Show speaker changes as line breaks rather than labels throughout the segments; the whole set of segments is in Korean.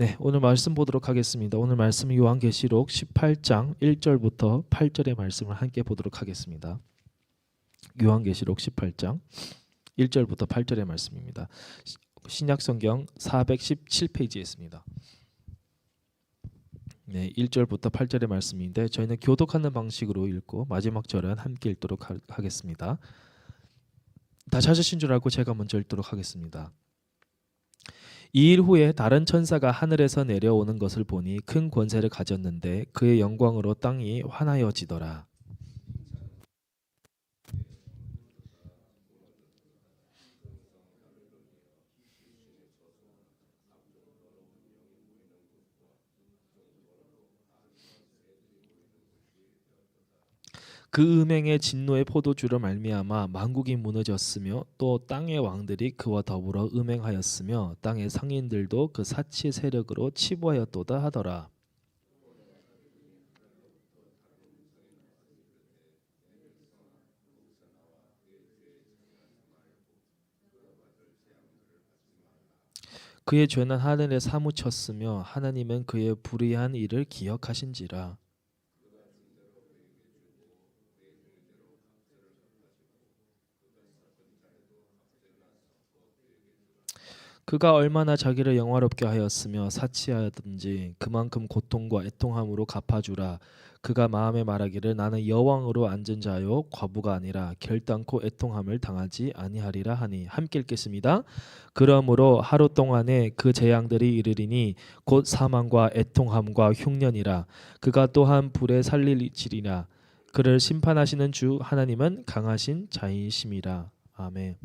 네, 오늘 말씀 보도록 하겠습니다. 오늘 말씀 요한계시록 18장 1절부터 8절의 말씀을 함께 보도록 하겠습니다. 요한계시록 18장 1절부터 8절의 말씀입니다. 시- 신약 성경 417페이지에 있습니다. 네, 1절부터 8절의 말씀인데 저희는 교독하는 방식으로 읽고 마지막 절은 함께 읽도록 하, 하겠습니다. 다 찾으신 줄 알고 제가 먼저 읽도록 하겠습니다. 이 일 후에 다른 천사가 하늘에서 내려오는 것을 보니 큰 권세를 가졌는데 그의 영광으로 땅이 환하여지더라. 그 음행의 진노의 포도주로 말미암아 만국이 무너졌으며 또 땅의 왕들이 그와 더불어 음행하였으며 땅의 상인들도 그 사치 세력으로 치부하였도다 하더라. 그의 죄는 하늘에 사무쳤으며 하나님은 그의 불의한 일을 기억하신지라. 그가 얼마나 자기를 영화롭게 하였으며 사치하였든지 그만큼 고통과 애통함으로 갚아주라. 그가 마음에 말하기를 나는 여왕으로 앉은 자요 과부가 아니라 결단코 애통함을 당하지 아니하리라 하니 함께 읽겠습니다. 그러므로 하루 동안에 그 재앙들이 이르리니 곧 사망과 애통함과 흉년이라 그가 또한 불에 살릴지리라 그를 심판하시는 주 하나님은 강하신 자이심이라 아멘.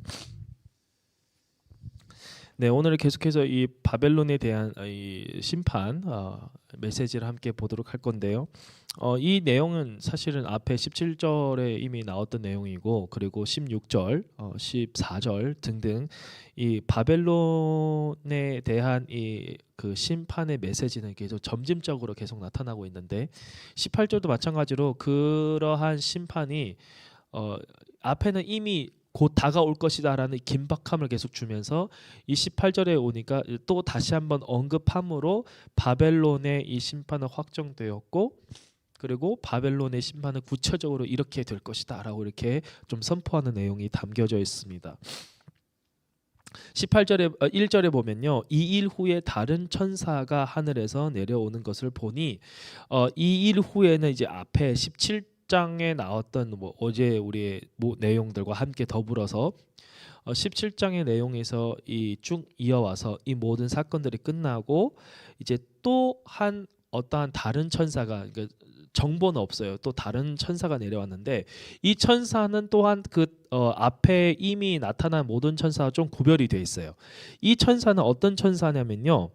네 오늘 계속해서 이 바벨론에 대한 이 심판 어, 메시지를 함께 보도록 할 건데요. 어, 이 내용은 사실은 앞에 17절에 이미 나왔던 내용이고 그리고 16절, 어, 14절 등등 이 바벨론에 대한 이 그 심판의 메시지는 계속 점진적으로 계속 나타나고 있는데 18절도 마찬가지로 그러한 심판이 어, 앞에는 이미 곧 다가올 것이다라는 긴박함을 계속 주면서 이 18절에 오니까 또 다시 한번 언급함으로 바벨론의 이 심판은 확정되었고 그리고 바벨론의 심판은 구체적으로 이렇게 될 것이다라고 이렇게 좀 선포하는 내용이 담겨져 있습니다. 18절에 1절에 보면요. 이 일 후에 다른 천사가 하늘에서 내려오는 것을 보니 어, 이 일 후에는 이제 앞에 17 장에 나왔던 뭐 어제 우리의 뭐 내용들과 함께 더불어서 어, 17장의 내용에서 이 쭉 이어와서 이 모든 사건들이 끝나고 이제 또 한 어떠한 다른 천사가 그러니까 정보는 없어요. 또 다른 천사가 내려왔는데 이 천사는 또한 그 어, 앞에 이미 나타난 모든 천사와 좀 구별이 돼 있어요. 이 천사는 어떤 천사냐면요.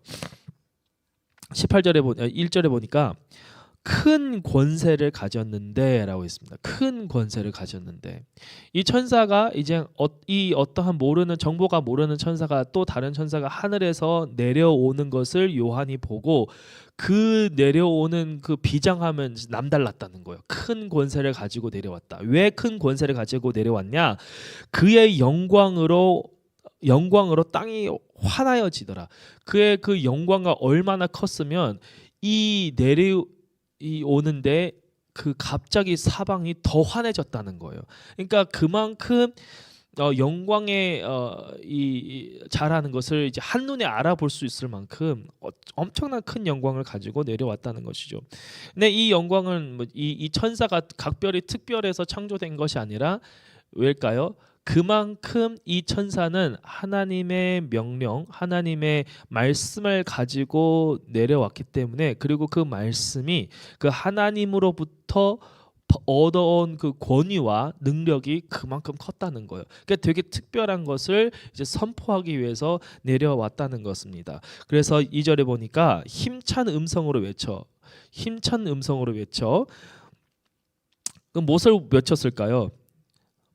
18절에 보 1절에 보니까 큰 권세를 가졌는데라고 있습니다. 큰 권세를 가졌는데 이 천사가 이제 어, 이 어떠한 모르는 정보가 모르는 천사가 또 다른 천사가 하늘에서 내려오는 것을 요한이 보고 그 내려오는 그 비장함은 남달랐다는 거예요. 큰 권세를 가지고 내려왔다. 왜 큰 권세를 가지고 내려왔냐? 그의 영광으로 영광으로 땅이 환하여지더라. 그의 그 영광가 얼마나 컸으면 이 내려 이 오는데 그 갑자기 사방이 더 환해졌다는 거예요. 그러니까 그만큼 어, 영광의 어, 이, 이 잘하는 것을 이제 한 눈에 알아볼 수 있을 만큼 어, 엄청난 큰 영광을 가지고 내려왔다는 것이죠. 근데 이 영광은 뭐 이, 이 천사가 각별히 특별해서 창조된 것이 아니라 왜일까요? 그만큼 이 천사는 하나님의 명령, 하나님의 말씀을 가지고 내려왔기 때문에 그리고 그 말씀이 그 하나님으로부터 얻어온 그 권위와 능력이 그만큼 컸다는 거예요. 그러니까 되게 특별한 것을 이제 선포하기 위해서 내려왔다는 것입니다. 그래서 이절에 보니까 힘찬 음성으로 외쳐. 힘찬 음성으로 외쳐. 그럼 무엇을 외쳤을까요?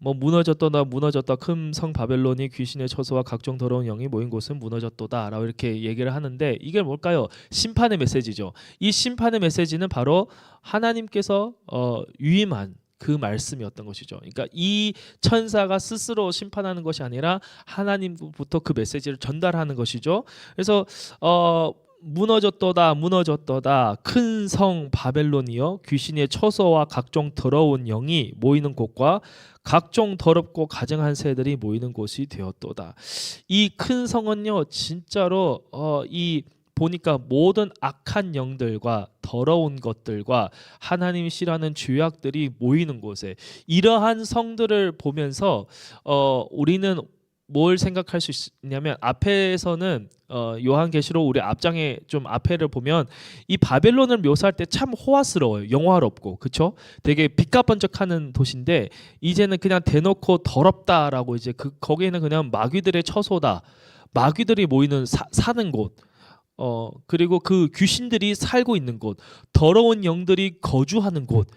뭐 무너졌도다 무너졌다 큰 성 바벨론이 귀신의 처소와 각종 더러운 영이 모인 곳은 무너졌도다라고 이렇게 얘기를 하는데 이게 뭘까요? 심판의 메시지죠. 이 심판의 메시지는 바로 하나님께서 어, 유임한 그 말씀이었던 것이죠. 그러니까 이 천사가 스스로 심판하는 것이 아니라 하나님부터 그 메시지를 전달하는 것이죠. 그래서 어 무너졌도다 무너졌도다 큰 성 바벨론이여 귀신의 처소와 각종 더러운 영이 모이는 곳과 각종 더럽고 가증한 새들이 모이는 곳이 되었도다. 이 큰 성은요 진짜로 어, 이 보니까 모든 악한 영들과 더러운 것들과 하나님이 싫어하는 죄악들이 모이는 곳에 이러한 성들을 보면서 어, 우리는 뭘 생각할 수 있냐면 앞에서는 어, 요한계시록 우리 앞장에 좀 앞에를 보면 이 바벨론을 묘사할 때 참 호화스러워요. 영화롭고 그쵸? 되게 빛가 번쩍하는 도시인데 이제는 그냥 대놓고 더럽다라고 이제 그 거기에는 그냥 마귀들의 처소다. 마귀들이 모이는 사, 사는 곳. 어 그리고 그 귀신들이 살고 있는 곳, 더러운 영들이 거주하는 곳,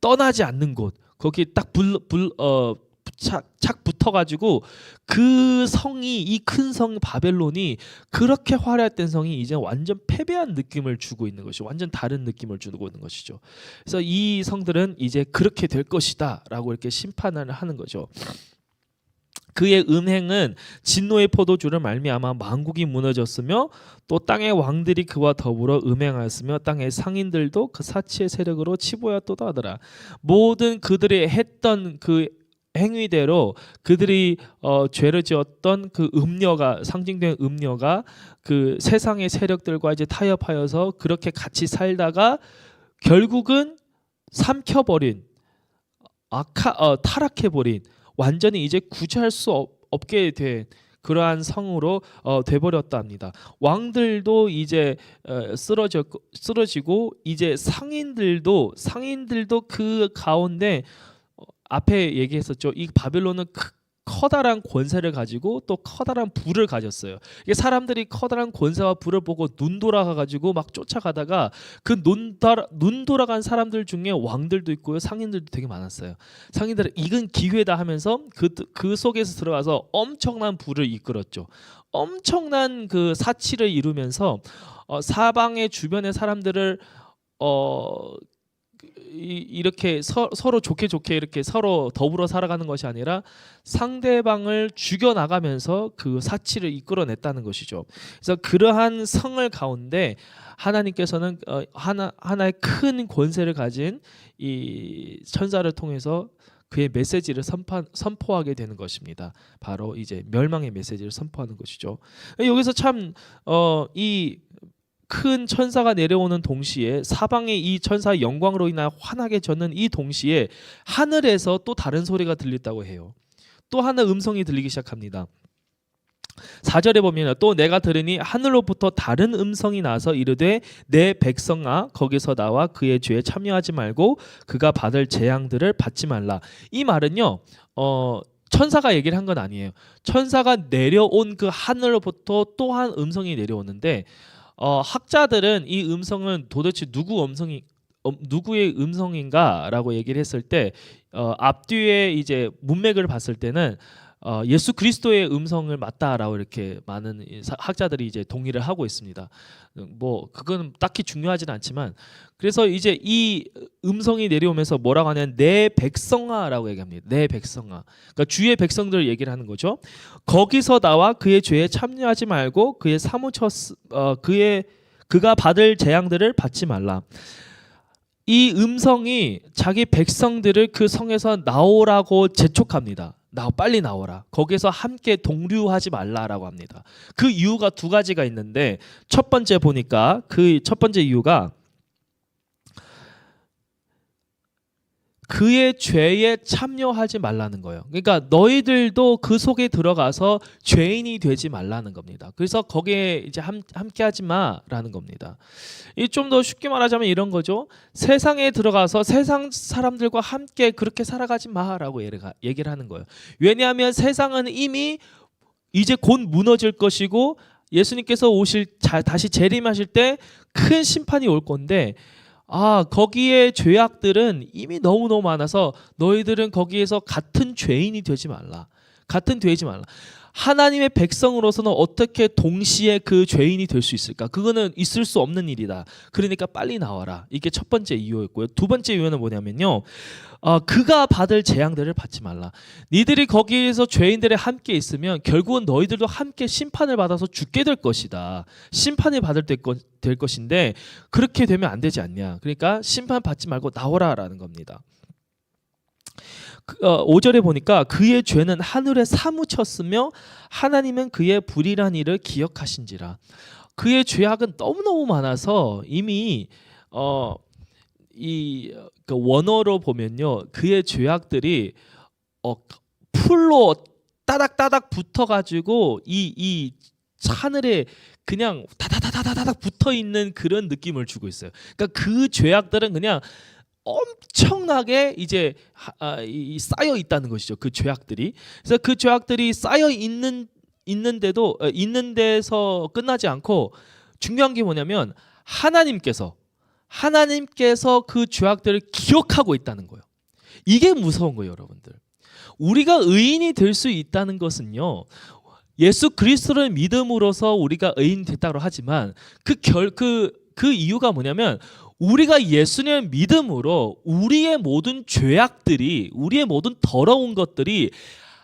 떠나지 않는 곳. 거기 딱 불 불 어 착, 착 붙어가지고 그 성이 이 큰 성 바벨론이 그렇게 화려했던 성이 이제 완전 패배한 느낌을 주고 있는 것이 완전 다른 느낌을 주고 있는 것이죠. 그래서 이 성들은 이제 그렇게 될 것이다라고 이렇게 심판을 하는 거죠. 그의 음행은 진노의 포도주를 말미암아 만국이 무너졌으며 또 땅의 왕들이 그와 더불어 음행하였으며 땅의 상인들도 그 사치의 세력으로 치부하였도다 하더라. 모든 그들이 했던 그 행위대로 그들이 어, 죄를 지었던 그 음녀가 상징된 음녀가 그 세상의 세력들과 이제 타협하여서 그렇게 같이 살다가 결국은 삼켜버린 아카 어, 타락해버린 완전히 이제 구제할 수 없, 없게 된 그러한 성으로 어, 돼버렸다 합니다. 왕들도 이제 어, 쓰러져 쓰러지고 이제 상인들도 상인들도 그 가운데 어, 앞에 얘기했었죠. 이 바벨론은 크, 커다란 권세를 가지고 또 커다란 불을 가졌어요. 이게 사람들이 커다란 권세와 불을 보고 눈 돌아가 가지고 막 쫓아가다가 그눈 눈 돌아간 사람들 중에 왕들도 있고요, 상인들도 되게 많았어요. 상인들은 이건 기회다 하면서 그, 그 속에서 들어가서 엄청난 불을 이끌었죠. 엄청난 그 사치를 이루면서 어, 사방의 주변의 사람들을 어 이, 렇게 서, 로 좋게 좋게 이렇게 서로 더불어 살아가는 것이 아니라 상대방을 죽여 나가면서 그 사치를 이끌어냈다는 것이죠. 그래서 그러한 성을 가운데 하나님께서는 어, 하나 하나의 큰 권세를 가진 이 천사를 통해서 그의 메시지를 선포, 선포 하게 되는 것입니다. 바로 이제 멸망의 메시지를 선포하는 것이죠. 여기서 참어이 큰 천사가 내려오는 동시에 사방의 이 천사의 영광으로 인하여 환하게 젖는 이 동시에 하늘에서 또 다른 소리가 들렸다고 해요. 또 하나 음성이 들리기 시작합니다. 4절에 보면 또 내가 들으니 하늘로부터 다른 음성이 나서 이르되 내 백성아 거기서 나와 그의 죄에 참여하지 말고 그가 받을 재앙들을 받지 말라. 이 말은요. 어 천사가 얘기를 한 건 아니에요. 천사가 내려온 그 하늘로부터 또한 음성이 내려오는데 어, 학자들은 이 음성은 도대체 누구 음성이 어, 누구의 음성인가라고 얘기를 했을 때 어, 앞뒤에 이제 문맥을 봤을 때는 어, 예수 그리스도의 음성을 맞다라고 이렇게 많은 학자들이 이제 동의를 하고 있습니다. 뭐 그건 딱히 중요하지는 않지만 그래서 이제 이 음성이 내려오면서 뭐라고 하냐면 내 백성아라고 얘기합니다. 내 백성아. 그러니까 주의 백성들을 얘기를 하는 거죠. 거기서 나와 그의 죄에 참여하지 말고 그의 사무쳐 어, 그의 그가 받을 재앙들을 받지 말라. 이 음성이 자기 백성들을 그 성에서 나오라고 재촉합니다. 나 빨리 나오라. 거기서 함께 동류하지 말라라고 합니다. 그 이유가 두 가지가 있는데 첫 번째 보니까 그 첫 번째 이유가 그의 죄에 참여하지 말라는 거예요. 그러니까 너희들도 그 속에 들어가서 죄인이 되지 말라는 겁니다. 그래서 거기에 이제 함, 함께 하지 마라는 겁니다. 이 좀 더 쉽게 말하자면 이런 거죠. 세상에 들어가서 세상 사람들과 함께 그렇게 살아가지 마라고 얘기를 하는 거예요. 왜냐하면 세상은 이미 이제 곧 무너질 것이고 예수님께서 오실 다시 재림하실 때 큰 심판이 올 건데 아, 거기에 죄악들은 이미 너무너무 많아서 너희들은 거기에서 같은 죄인이 되지 말라. 같은 되지 말라. 하나님의 백성으로서는 어떻게 동시에 그 죄인이 될 수 있을까? 그거는 있을 수 없는 일이다. 그러니까 빨리 나와라. 이게 첫 번째 이유였고요. 두 번째 이유는 뭐냐면요. 어, 그가 받을 재앙들을 받지 말라. 니들이 거기에서 죄인들에 함께 있으면 결국은 너희들도 함께 심판을 받아서 죽게 될 것이다. 심판을 받을 될, 것인데 그렇게 되면 안 되지 않냐. 그러니까 심판 받지 말고 나오라라는 겁니다. 그, 어, 5절에 보니까 그의 죄는 하늘에 사무쳤으며 하나님은 그의 불의란 일을 기억하신지라. 그의 죄악은 너무너무 많아서 이미 어, 이그 원어로 보면요. 그의 죄악들이 어, 풀로 따닥따닥 붙어 가지고 이 이 하늘에 그냥 다다다다다닥 붙어 있는 그런 느낌을 주고 있어요. 그러니까 그 죄악들은 그냥 엄청나게 이제 하- 아, 쌓여 있다는 것이죠. 그 죄악들이. 그래서 그 죄악들이 쌓여 있는 있는데도 어, 있는 데서 끝나지 않고 중요한 게 뭐냐면 하나님께서 하나님께서 그 죄악들을 기억하고 있다는 거예요. 이게 무서운 거예요, 여러분들. 우리가 의인이 될 수 있다는 것은요. 예수 그리스도를 믿음으로써 우리가 의인 됐다고 하지만 그 결 그 그 이유가 뭐냐면 우리가 예수님을 믿음으로 우리의 모든 죄악들이 우리의 모든 더러운 것들이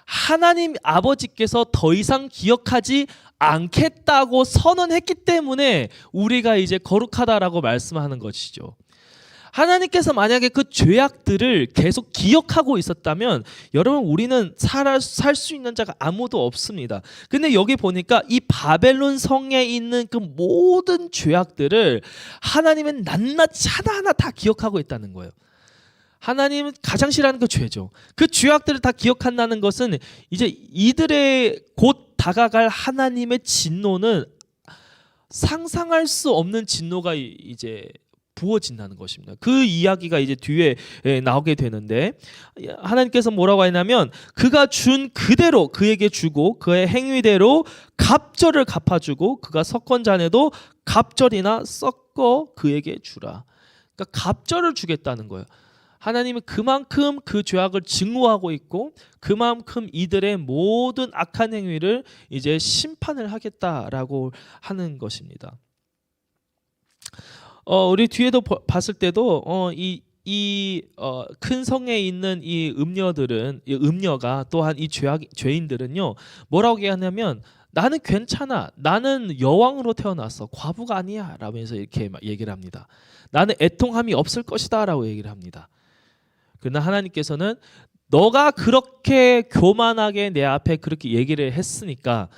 하나님 아버지께서 더 이상 기억하지 않겠다고 선언했기 때문에 우리가 이제 거룩하다라고 말씀하는 것이죠. 하나님께서 만약에 그 죄악들을 계속 기억하고 있었다면 여러분 우리는 살 수 있는 자가 아무도 없습니다. 근데 여기 보니까 이 바벨론 성에 있는 그 모든 죄악들을 하나님은 낱낱이 하나하나 다 기억하고 있다는 거예요. 하나님은 가장 싫어하는 그 죄죠. 그 죄악들을 다 기억한다는 것은 이제 이들의 곧 다가갈 하나님의 진노는 상상할 수 없는 진노가 이- 이제 부어진다는 것입니다. 그 이야기가 이제 뒤에 예, 나오게 되는데 하나님께서 뭐라고 했냐면 그가 준 그대로 그에게 주고 그의 행위대로 갑절을 갚아주고 그가 석권잔에도 갑절이나 섞어 그에게 주라. 그러니까 갑절을 주겠다는 거예요. 하나님은 그만큼 그 죄악을 증오하고 있고 그만큼 이들의 모든 악한 행위를 이제 심판을 하겠다라고 하는 것입니다. 어, 우리 뒤에도 보- 봤을 때도 어, 이 이큰 성에 있는 이 음녀들은 이 음녀가 또한 이 죄악 죄인들은요 뭐라고 얘기하냐면 나는 괜찮아. 나는 여왕으로 태어났어 과부가 아니야. 라면서 이렇게 막 얘기를 합니다. 나는 애통함이 없을 것이다 라고 얘기를 합니다. 그러나 하나님께서는 너가 그렇게 교만하게 내 앞에 그렇게 얘기를 했으니까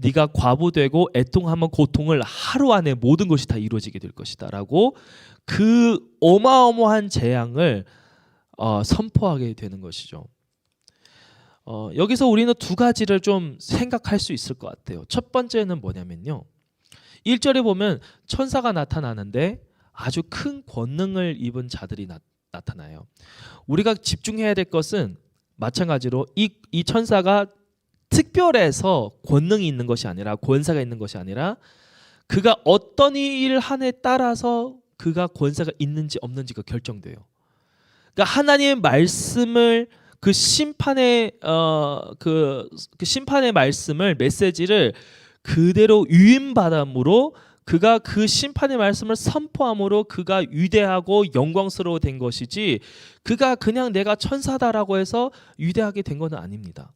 네가 과부되고 애통하면 고통을 하루 안에 모든 것이 다 이루어지게 될 것이다라고 그 어마어마한 재앙을 어, 선포하게 되는 것이죠. 어, 여기서 우리는 두 가지를 좀 생각할 수 있을 것 같아요. 첫 번째는 뭐냐면요. 1절에 보면 천사가 나타나는데 아주 큰 권능을 입은 자들이 나, 나타나요. 우리가 집중해야 될 것은 마찬가지로 이, 이 천사가 특별해서 권능이 있는 것이 아니라 권세가 있는 것이 아니라 그가 어떤 일을 하느에 따라서 그가 권세가 있는지 없는지가 결정돼요. 그러니까 하나님의 말씀을 그 심판의 어그 그 심판의 말씀을 메시지를 그대로 유인받음으로 그가 그 심판의 말씀을 선포함으로 그가 위대하고 영광스러워 된 것이지 그가 그냥 내가 천사다라고 해서 위대하게 된 것은 아닙니다.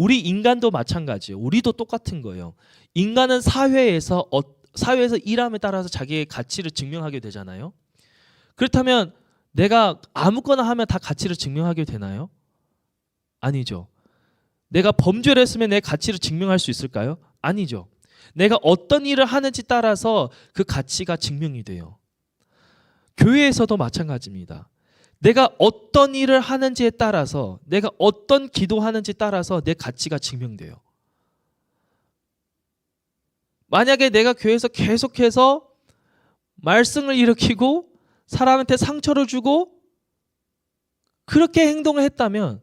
우리 인간도 마찬가지예요. 우리도 똑같은 거예요. 인간은 사회에서 어, 사회에서 일함에 따라서 자기의 가치를 증명하게 되잖아요. 그렇다면 내가 아무거나 하면 다 가치를 증명하게 되나요? 아니죠. 내가 범죄를 했으면 내 가치를 증명할 수 있을까요? 아니죠. 내가 어떤 일을 하는지 따라서 그 가치가 증명이 돼요. 교회에서도 마찬가지입니다. 내가 어떤 일을 하는지에 따라서 내가 어떤 기도하는지 따라서 내 가치가 증명돼요. 만약에 내가 교회에서 계속해서 말씀을 일으키고 사람한테 상처를 주고 그렇게 행동을 했다면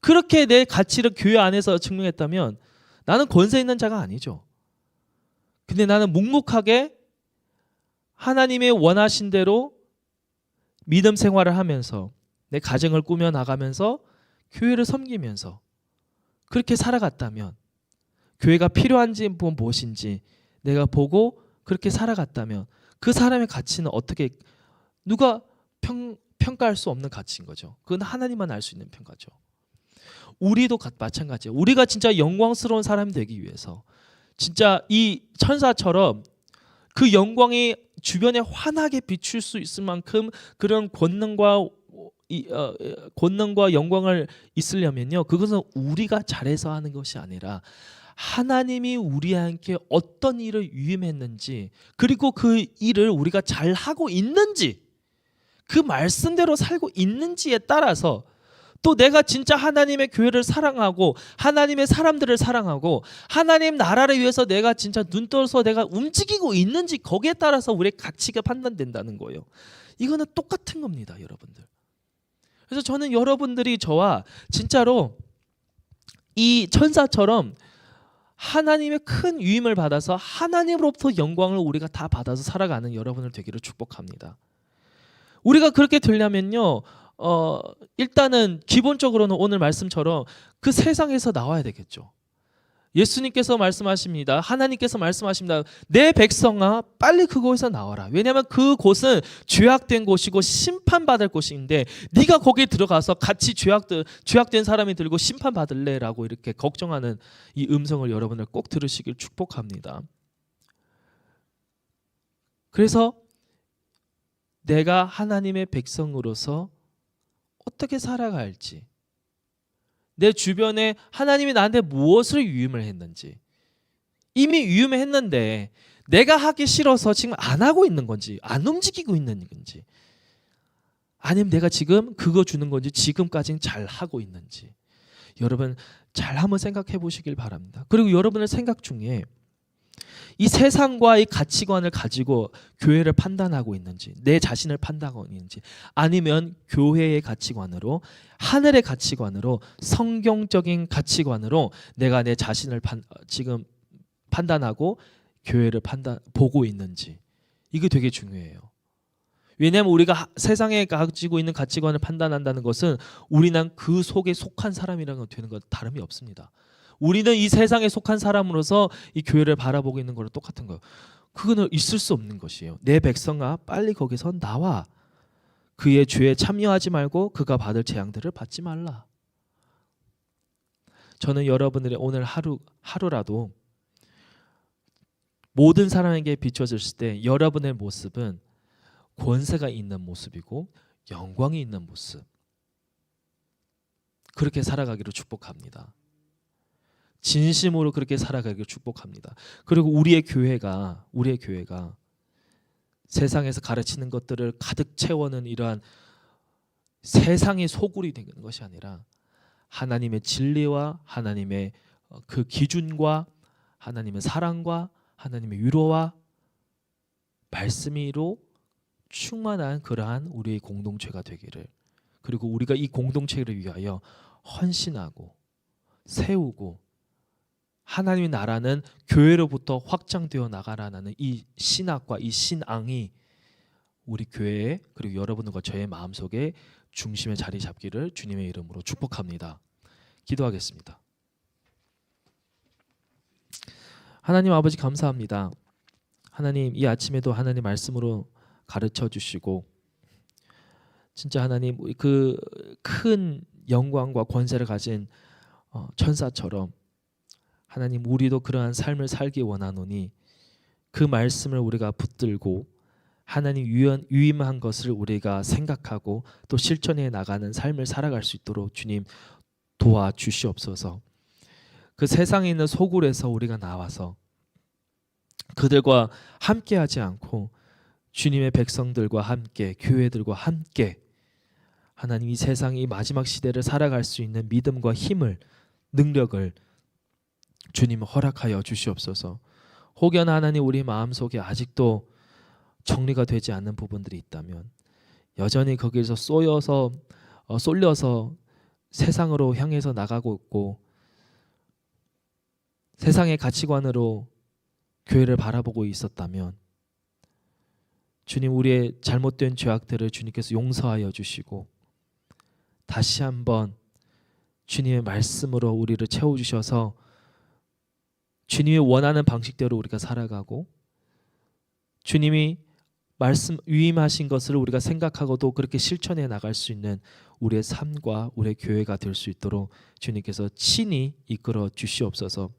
그렇게 내 가치를 교회 안에서 증명했다면 나는 권세 있는 자가 아니죠. 근데 나는 묵묵하게 하나님의 원하신 대로 믿음 생활을 하면서 내 가정을 꾸며 나가면서 교회를 섬기면서 그렇게 살아갔다면 교회가 필요한지 뭐 무엇인지 내가 보고 그렇게 살아갔다면 그 사람의 가치는 어떻게 누가 평, 평가할 수 없는 가치인 거죠. 그건 하나님만 알 수 있는 평가죠. 우리도 가- 마찬가지예요. 우리가 진짜 영광스러운 사람이 되기 위해서 진짜 이 천사처럼 그 영광이 주변에 환하게 비출 수 있을 만큼 그런 권능과 이, 어, 어, 권능과 영광을 있으려면요. 그것은 우리가 잘해서 하는 것이 아니라 하나님이 우리에게 어떤 일을 유임했는지 그리고 그 일을 우리가 잘 하고 있는지 그 말씀대로 살고 있는지에 따라서 또 내가 진짜 하나님의 교회를 사랑하고 하나님의 사람들을 사랑하고 하나님 나라를 위해서 내가 진짜 눈 떠서 내가 움직이고 있는지 거기에 따라서 우리의 가치가 판단된다는 거예요. 이거는 똑같은 겁니다, 여러분들. 그래서 저는 여러분들이 저와 진짜로 이 천사처럼 하나님의 큰 유임을 받아서 하나님으로부터 영광을 우리가 다 받아서 살아가는 여러분을 되기를 축복합니다. 우리가 그렇게 되려면요. 어, 일단은 기본적으로는 오늘 말씀처럼 그 세상에서 나와야 되겠죠. 예수님께서 말씀하십니다. 하나님께서 말씀하십니다. 내 백성아 빨리 그곳에서 나와라. 왜냐하면 그곳은 죄악된 곳이고 심판받을 곳인데 네가 거기에 들어가서 같이 죄악 죄악된 사람이 들고 심판받을래라고 이렇게 걱정하는 이 음성을 여러분들 꼭 들으시길 축복합니다. 그래서 내가 하나님의 백성으로서 어떻게 살아갈지. 내 주변에 하나님이 나한테 무엇을 유임을 했는지. 이미 유임을 했는데 내가 하기 싫어서 지금 안 하고 있는 건지 안 움직이고 있는 건지 아니면 내가 지금 그거 주는 건지 지금까지는 잘 하고 있는지. 여러분 잘 한번 생각해 보시길 바랍니다. 그리고 여러분의 생각 중에 이 세상과의 가치관을 가지고 교회를 판단하고 있는지 내 자신을 판단하고 있는지 아니면 교회의 가치관으로 하늘의 가치관으로 성경적인 가치관으로 내가 내 자신을 판, 지금 판단하고 교회를 판단 보고 있는지 이게 되게 중요해요. 왜냐하면 우리가 하- 세상에 가지고 있는 가치관을 판단한다는 것은 우리는 그 속에 속한 사람이라는 건 되는 것 다름이 없습니다. 우리는 이 세상에 속한 사람으로서 이 교회를 바라보고 있는 거랑 똑같은 거예요. 그거는 있을 수 없는 것이에요. 내 백성아 빨리 거기서 나와. 그의 죄에 참여하지 말고 그가 받을 재앙들을 받지 말라. 저는 여러분들의 오늘 하루 하루라도 모든 사람에게 비춰졌을 때 여러분의 모습은 권세가 있는 모습이고 영광이 있는 모습. 그렇게 살아가기를 축복합니다. 진심으로 그렇게 살아가기를 축복합니다. 그리고 우리의 교회가 우리의 교회가 세상에서 가르치는 것들을 가득 채워는 이러한 세상의 소굴이 되는 것이 아니라 하나님의 진리와 하나님의 어, 그 기준과 하나님의 사랑과 하나님의 위로와 말씀이로 충만한 그러한 우리의 공동체가 되기를 그리고 우리가 이 공동체를 위하여 헌신하고 세우고 하나님의 나라는 교회로부터 확장되어 나가라는 이 신학과 이 신앙이 우리 교회에 그리고 여러분과 저의 마음속에 중심에 자리 잡기를 주님의 이름으로 축복합니다. 기도하겠습니다. 하나님 아버지 감사합니다. 하나님 이 아침에도 하나님 말씀으로 가르쳐 주시고 진짜 하나님 그 큰 영광과 권세를 가진 어, 천사처럼 하나님 우리도 그러한 삶을 살기 원하노니 그 말씀을 우리가 붙들고 하나님 유연, 유임한 것을 우리가 생각하고 또 실천해 나가는 삶을 살아갈 수 있도록 주님 도와 주시옵소서. 그 세상에 있는 소굴에서 우리가 나와서 그들과 함께하지 않고 주님의 백성들과 함께 교회들과 함께 하나님 이 세상 이 마지막 시대를 살아갈 수 있는 믿음과 힘을 능력을 주님 허락하여 주시옵소서. 혹여나 하나님 우리 마음속에 아직도 정리가 되지 않는 부분들이 있다면 여전히 거기서 쏘여서 어, 쏠려서 세상으로 향해서 나가고 있고 세상의 가치관으로 교회를 바라보고 있었다면 주님 우리의 잘못된 죄악들을 주님께서 용서하여 주시고 다시 한번 주님의 말씀으로 우리를 채워 주셔서 주님이 원하는 방식대로 우리가 살아가고 주님이 말씀 위임하신 것을 우리가 생각하고도 그렇게 실천해 나갈 수 있는 우리의 삶과 우리의 교회가 될 수 있도록 주님께서 친히 이끌어 주시옵소서.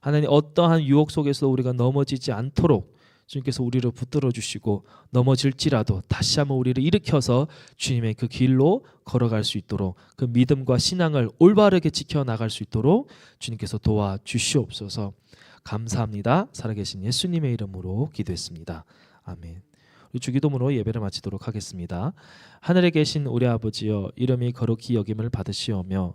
하나님 어떠한 유혹 속에서 우리가 넘어지지 않도록 주님께서 우리를 붙들어 주시고 넘어질지라도 다시 한번 우리를 일으켜서 주님의 그 길로 걸어갈 수 있도록 그 믿음과 신앙을 올바르게 지켜 나갈 수 있도록 주님께서 도와 주시옵소서. 감사합니다. 살아계신 예수님의 이름으로 기도했습니다. 아멘. 주기도문으로 예배를 마치도록 하겠습니다. 하늘에 계신 우리 아버지여 이름이 거룩히 여김을 받으시오며